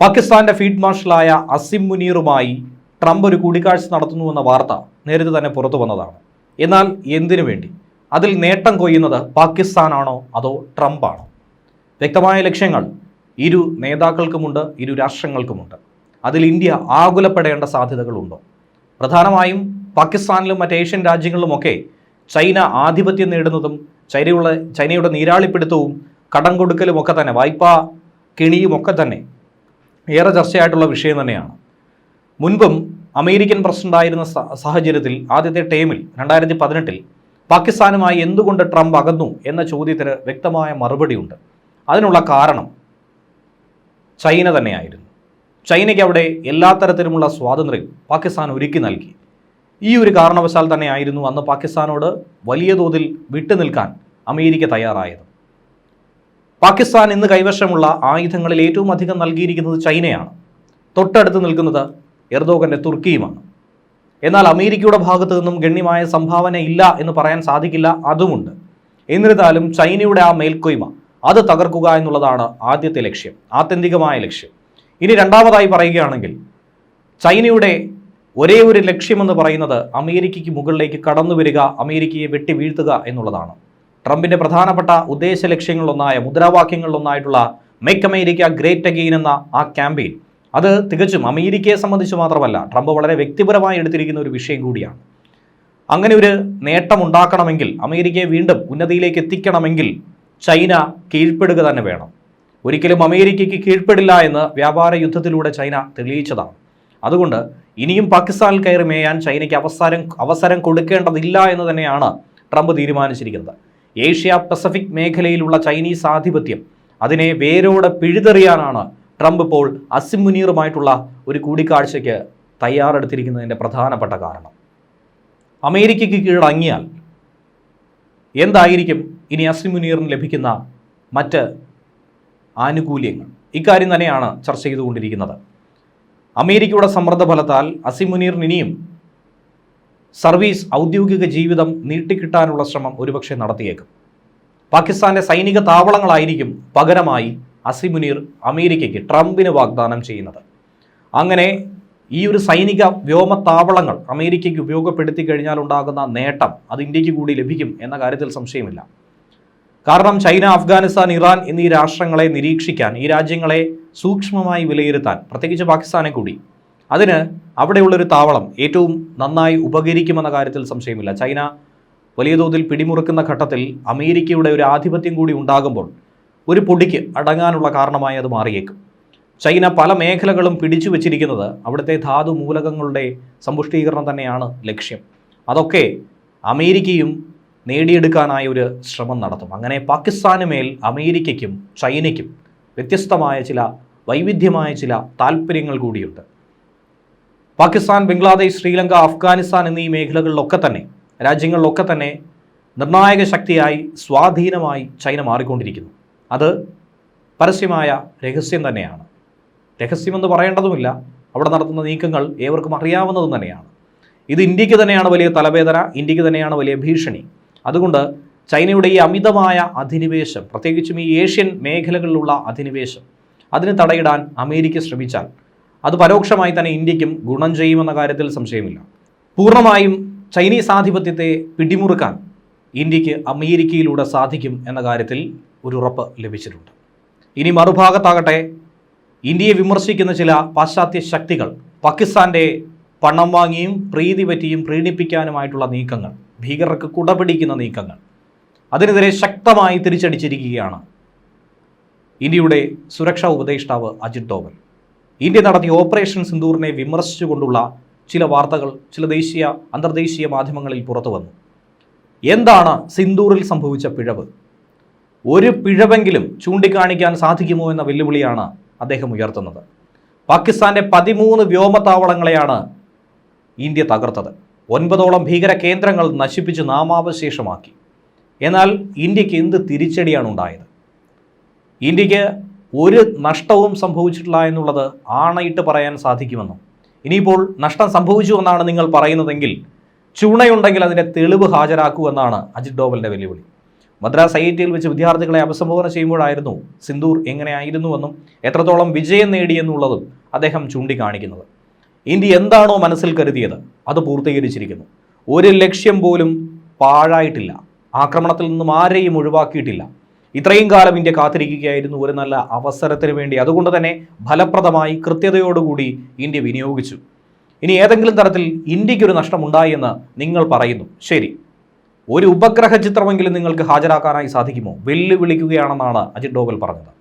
പാകിസ്ഥാന്റെ ഫീൽഡ് മാർഷലായ അസിം മുനീറുമായി ട്രംപ് ഒരു കൂടിക്കാഴ്ച നടത്തുന്നുവെന്ന വാർത്ത നേരത്തെ തന്നെ പുറത്തു വന്നതാണ്. എന്നാൽ എന്തിനു വേണ്ടി? അതിൽ നേട്ടം കൊയ്യുന്നത് പാകിസ്ഥാനാണോ അതോ ട്രംപാണോ? വ്യക്തമായ ലക്ഷ്യങ്ങൾ ഇരു നേതാക്കൾക്കുമുണ്ട് ഇരു രാഷ്ട്രങ്ങൾക്കുമുണ്ട്. അതിൽ ഇന്ത്യ ആകുലപ്പെടേണ്ട സാധ്യതകളുണ്ടോ? പ്രധാനമായും പാകിസ്ഥാനിലും മറ്റ് ഏഷ്യൻ രാജ്യങ്ങളിലുമൊക്കെ ചൈന ആധിപത്യം നേടുന്നതും ചൈനയുള്ള ചൈനയുടെ നീരാളിപ്പിടുത്തവും കടം കൊടുക്കലുമൊക്കെ തന്നെ വായ്പാ കിണിയും ഒക്കെ തന്നെ ഏറെ ചർച്ചയായിട്ടുള്ള വിഷയം തന്നെയാണ്. മുൻപും അമേരിക്കൻ പ്രസിഡന്റായിരുന്ന സാഹചര്യത്തിൽ ആദ്യത്തെ ടേമിൽ രണ്ടായിരത്തി പതിനെട്ടിൽ പാകിസ്ഥാനുമായി എന്തുകൊണ്ട് ട്രംപ് അകന്നു എന്ന ചോദ്യത്തിന് വ്യക്തമായ മറുപടിയുണ്ട്. അതിനുള്ള കാരണം ചൈന തന്നെയായിരുന്നു. ചൈനയ്ക്ക് അവിടെ എല്ലാ തരത്തിലുമുള്ള സ്വാതന്ത്ര്യം പാകിസ്ഥാൻ ഒരുക്കി നൽകി. ഈ ഒരു കാരണവശാൽ തന്നെയായിരുന്നു അന്ന് പാകിസ്ഥാനോട് വലിയ തോതിൽ വിട്ടുനിൽക്കാൻ അമേരിക്ക തയ്യാറായത്. പാകിസ്ഥാൻ ഇന്ന് കൈവശമുള്ള ആയുധങ്ങളിൽ ഏറ്റവും അധികം നൽകിയിരിക്കുന്നത് ചൈനയാണ്. തൊട്ടടുത്ത് നിൽക്കുന്നത് എർദോഗന്റെ തുർക്കിയുമാണ്. എന്നാൽ അമേരിക്കയുടെ ഭാഗത്തു നിന്നും ഗണ്യമായ സംഭാവന ഇല്ല എന്ന് പറയാൻ സാധിക്കില്ല അതുമുണ്ട്. എന്നിരുന്നാലും ചൈനയുടെ ആ മേൽക്കൊയ്മ അത് തകർക്കുക എന്നുള്ളതാണ് ആദ്യത്തെ ലക്ഷ്യം ആത്യന്തികമായ ലക്ഷ്യം. ഇനി രണ്ടാമതായി പറയുകയാണെങ്കിൽ ചൈനയുടെ ഒരേ ഒരു ലക്ഷ്യമെന്ന് പറയുന്നത് അമേരിക്കയ്ക്ക് മുകളിലേക്ക് കടന്നു വരിക അമേരിക്കയെ വെട്ടി വീഴ്ത്തുക എന്നുള്ളതാണ്. ട്രംപിന്റെ പ്രധാനപ്പെട്ട ഉദ്ദേശ ലക്ഷ്യങ്ങളിലൊന്നായ മുദ്രാവാക്യങ്ങളിലൊന്നായിട്ടുള്ള മേക്ക് അമേരിക്ക ഗ്രേറ്റ് അഗെയിൻ എന്ന ആ ക്യാമ്പയിൻ അത് തികച്ചും അമേരിക്കയെ സംബന്ധിച്ച് മാത്രമല്ല ട്രംപ് വളരെ വ്യക്തിപരമായി എടുത്തിരിക്കുന്ന ഒരു വിഷയം കൂടിയാണ്. അങ്ങനെ ഒരു നേട്ടമുണ്ടാക്കണമെങ്കിൽ അമേരിക്കയെ വീണ്ടും ഉന്നതിയിലേക്ക് എത്തിക്കണമെങ്കിൽ ചൈന കീഴ്പ്പെടുക തന്നെ വേണം. ഒരിക്കലും അമേരിക്കയ്ക്ക് കീഴ്പ്പെടില്ല എന്ന് വ്യാപാര യുദ്ധത്തിലൂടെ ചൈന തെളിയിച്ചതാണ്. അതുകൊണ്ട് ഇനിയും പാകിസ്ഥാനിൽ കയറി മേയാൻ ചൈനയ്ക്ക് അവസരം അവസരം കൊടുക്കേണ്ടതില്ല എന്ന് തന്നെയാണ് ട്രംപ് തീരുമാനിച്ചിരിക്കുന്നത്. ഏഷ്യ പസഫിക് മേഖലയിലുള്ള ചൈനീസ് ആധിപത്യം അതിനെ വേരോടെ പിഴുതെറിയാനാണ് ട്രംപ് ഇപ്പോൾ അസിമുനീറുമായിട്ടുള്ള ഒരു കൂടിക്കാഴ്ചയ്ക്ക് തയ്യാറെടുത്തിരിക്കുന്നതിന്റെ പ്രധാനപ്പെട്ട കാരണം. അമേരിക്കയ്ക്ക് കീഴടങ്ങിയാൽ എന്തായിരിക്കും ഇനി അസിമുനീറിന് ലഭിക്കുന്ന മറ്റ് ആനുകൂല്യങ്ങൾ? ഇക്കാര്യം തന്നെയാണ് ചർച്ച ചെയ്തുകൊണ്ടിരിക്കുന്നത്. അമേരിക്കയുടെ സമ്മർദ്ദ ഫലത്താൽ അസിം മുനീറിന് ഇനിയും സർവീസ് ഔദ്യോഗിക ജീവിതം നീട്ടിക്കിട്ടാനുള്ള ശ്രമം ഒരുപക്ഷെ നടത്തിയേക്കും. പാകിസ്ഥാന്റെ സൈനിക താവളങ്ങളായിരിക്കും പകരമായി അസിമുനീർ അമേരിക്കയ്ക്ക് ട്രംപിന് വാഗ്ദാനം ചെയ്യുന്നത്. അങ്ങനെ ഈ ഒരു സൈനിക വ്യോമ താവളങ്ങൾ അമേരിക്കയ്ക്ക് ഉപയോഗപ്പെടുത്തി കഴിഞ്ഞാൽ ഉണ്ടാകുന്ന നേട്ടം അത് ഇന്ത്യയ്ക്ക് കൂടി ലഭിക്കും എന്ന കാര്യത്തിൽ സംശയമില്ല. കാരണം ചൈന അഫ്ഗാനിസ്ഥാൻ ഇറാൻ എന്നീ രാഷ്ട്രങ്ങളെ നിരീക്ഷിക്കാൻ ഈ രാജ്യങ്ങളെ സൂക്ഷ്മമായി വിലയിരുത്താൻ പ്രത്യേകിച്ച് പാകിസ്ഥാനെ കൂടി അതിന് അവിടെയുള്ളൊരു താവളം ഏറ്റവും നന്നായി ഉപകരിക്കുമെന്ന കാര്യത്തിൽ സംശയമില്ല. ചൈന വലിയ തോതിൽ പിടിമുറുക്കുന്ന ഘട്ടത്തിൽ അമേരിക്കയുടെ ഒരു ആധിപത്യം കൂടി ഉണ്ടാകുമ്പോൾ ഒരു പൊടിക്ക് അടങ്ങാനുള്ള കാരണമായി അത് മാറിയേക്കും. ചൈന പല മേഖലകളും പിടിച്ചു വച്ചിരിക്കുന്നത് അവിടുത്തെ ധാതു മൂലകങ്ങളുടെ സമ്പുഷ്ടീകരണം തന്നെയാണ് ലക്ഷ്യം. അതൊക്കെ അമേരിക്കയും നേടിയെടുക്കാനായ ഒരു ശ്രമം നടത്തും. അങ്ങനെ പാകിസ്ഥാന് മേൽ അമേരിക്കയ്ക്കും ചൈനയ്ക്കും വ്യത്യസ്തമായ ചില വൈവിധ്യമായ ചില താല്പര്യങ്ങൾ കൂടിയുണ്ട്. പാകിസ്ഥാൻ ബംഗ്ലാദേശ് ശ്രീലങ്ക അഫ്ഗാനിസ്ഥാൻ എന്നീ മേഖലകളിലൊക്കെ തന്നെ രാജ്യങ്ങളിലൊക്കെ തന്നെ നിർണായക ശക്തിയായി സ്വാധീനമായി ചൈന മാറിക്കൊണ്ടിരിക്കുന്നു. അത് പരസ്യമായ രഹസ്യം തന്നെയാണ്. രഹസ്യമെന്ന് പറയേണ്ടതുമില്ല. അവിടെ നടത്തുന്ന നീക്കങ്ങൾ ഏവർക്കും അറിയാവുന്നതും തന്നെയാണ്. ഇത് ഇന്ത്യയ്ക്ക് തന്നെയാണ് വലിയ തലവേദന ഇന്ത്യയ്ക്ക് തന്നെയാണ് വലിയ ഭീഷണി. അതുകൊണ്ട് ചൈനയുടെ ഈ അമിതമായ അധിനിവേശം പ്രത്യേകിച്ചും ഈ ഏഷ്യൻ മേഖലകളിലുള്ള അധിനിവേശം അതിന് തടയിടാൻ അമേരിക്ക ശ്രമിച്ചാൽ അത് പരോക്ഷമായി തന്നെ ഇന്ത്യക്കും ഗുണം ചെയ്യുമെന്ന കാര്യത്തിൽ സംശയമില്ല. പൂർണമായും ചൈനീസ് ആധിപത്യത്തെ പിടിമുറുക്കാൻ ഇന്ത്യയ്ക്ക് അമേരിക്കയിലൂടെ സാധിക്കും എന്ന കാര്യത്തിൽ ഒരു ഉറപ്പ് ലഭിച്ചിട്ടുണ്ട്. ഇനി മറുഭാഗത്താകട്ടെ ഇന്ത്യയെ വിമർശിക്കുന്ന ചില പാശ്ചാത്യ ശക്തികൾ പാകിസ്ഥാന്റെ പണം വാങ്ങിയും പ്രീതി പറ്റിയും പ്രീണിപ്പിക്കാനുമായിട്ടുള്ള നീക്കങ്ങൾ ഭീകരർക്ക് കുടപിടിക്കുന്ന നീക്കങ്ങൾ അതിനെതിരെ ശക്തമായി തിരിച്ചടിച്ചിരിക്കുകയാണ് ഇന്ത്യയുടെ സുരക്ഷാ ഉപദേഷ്ടാവ് അജിത് ഡോവൽ. ഇന്ത്യ നടത്തിയ ഓപ്പറേഷൻ സിന്ദൂറിനെ വിമർശിച്ചുകൊണ്ടുള്ള ചില വാർത്തകൾ ചില ദേശീയ അന്തർദേശീയ മാധ്യമങ്ങളിൽ പുറത്തു വന്നു. എന്താണ് സിന്ദൂറിൽ സംഭവിച്ച പിഴവ്? ഒരു പിഴവെങ്കിലും ചൂണ്ടിക്കാണിക്കാൻ സാധിക്കുമോ എന്ന വെല്ലുവിളിയാണ് അദ്ദേഹം ഉയർത്തുന്നത്. പാകിസ്ഥാന്റെ പതിമൂന്ന് വ്യോമത്താവളങ്ങളെയാണ് ഇന്ത്യ തകർത്തത്. ഒൻപതോളം ഭീകര കേന്ദ്രങ്ങൾ നശിപ്പിച്ച് നാമാവശേഷമാക്കി. എന്നാൽ ഇന്ത്യയ്ക്ക് എന്ത് തിരിച്ചടിയാണ് ഉണ്ടായത്? ഇന്ത്യയ്ക്ക് ഒരു നഷ്ടവും സംഭവിച്ചിട്ടില്ല എന്നുള്ളത് ആണയിട്ട് പറയാൻ സാധിക്കുമെന്നും. ഇനിയിപ്പോൾ നഷ്ടം സംഭവിച്ചു എന്നാണ് നിങ്ങൾ പറയുന്നതെങ്കിൽ ചുണയുണ്ടെങ്കിൽ അതിന്റെ തെളിവ് ഹാജരാക്കൂ എന്നാണ് അജിത് ഡോവലിന്റെ വെല്ലുവിളി. മദ്രാസ് ഐ ഐ ടിയിൽ വെച്ച് വിദ്യാർത്ഥികളെ അഭിസംബോധന ചെയ്യുമ്പോഴായിരുന്നു സിന്ദൂർ എങ്ങനെയായിരുന്നുവെന്നും എത്രത്തോളം വിജയം നേടിയെന്നുള്ളതും അദ്ദേഹം ചൂണ്ടിക്കാണിക്കുന്നത്. ഇന്ത്യ എന്താണോ മനസ്സിൽ കരുതിയത് അത് പൂർത്തീകരിച്ചിരിക്കുന്നു. ഒരു ലക്ഷ്യം പോലും പാഴായിട്ടില്ല. ആക്രമണത്തിൽ നിന്നും ആരെയും ഒഴിവാക്കിയിട്ടില്ല. ഇത്രയും കാലം ഇന്ത്യ കാത്തിരിക്കുകയായിരുന്നു ഒരു നല്ല അവസരത്തിന് വേണ്ടി. അതുകൊണ്ട് തന്നെ ഫലപ്രദമായി കൃത്യതയോടുകൂടി ഇന്ത്യ വിനിയോഗിച്ചു. ഇനി ഏതെങ്കിലും തരത്തിൽ ഇന്ത്യക്കൊരു നഷ്ടമുണ്ടായി എന്ന് നിങ്ങൾ പറയുന്നു. ശരി. ഒരു ഉപഗ്രഹ ചിത്രമെങ്കിലും നിങ്ങൾക്ക് ഹാജരാക്കാനായി സാധിക്കുമോ? വെല്ലുവിളിക്കുകയാണെന്നാണ് അജിത് ഡോവൽ പറഞ്ഞത്.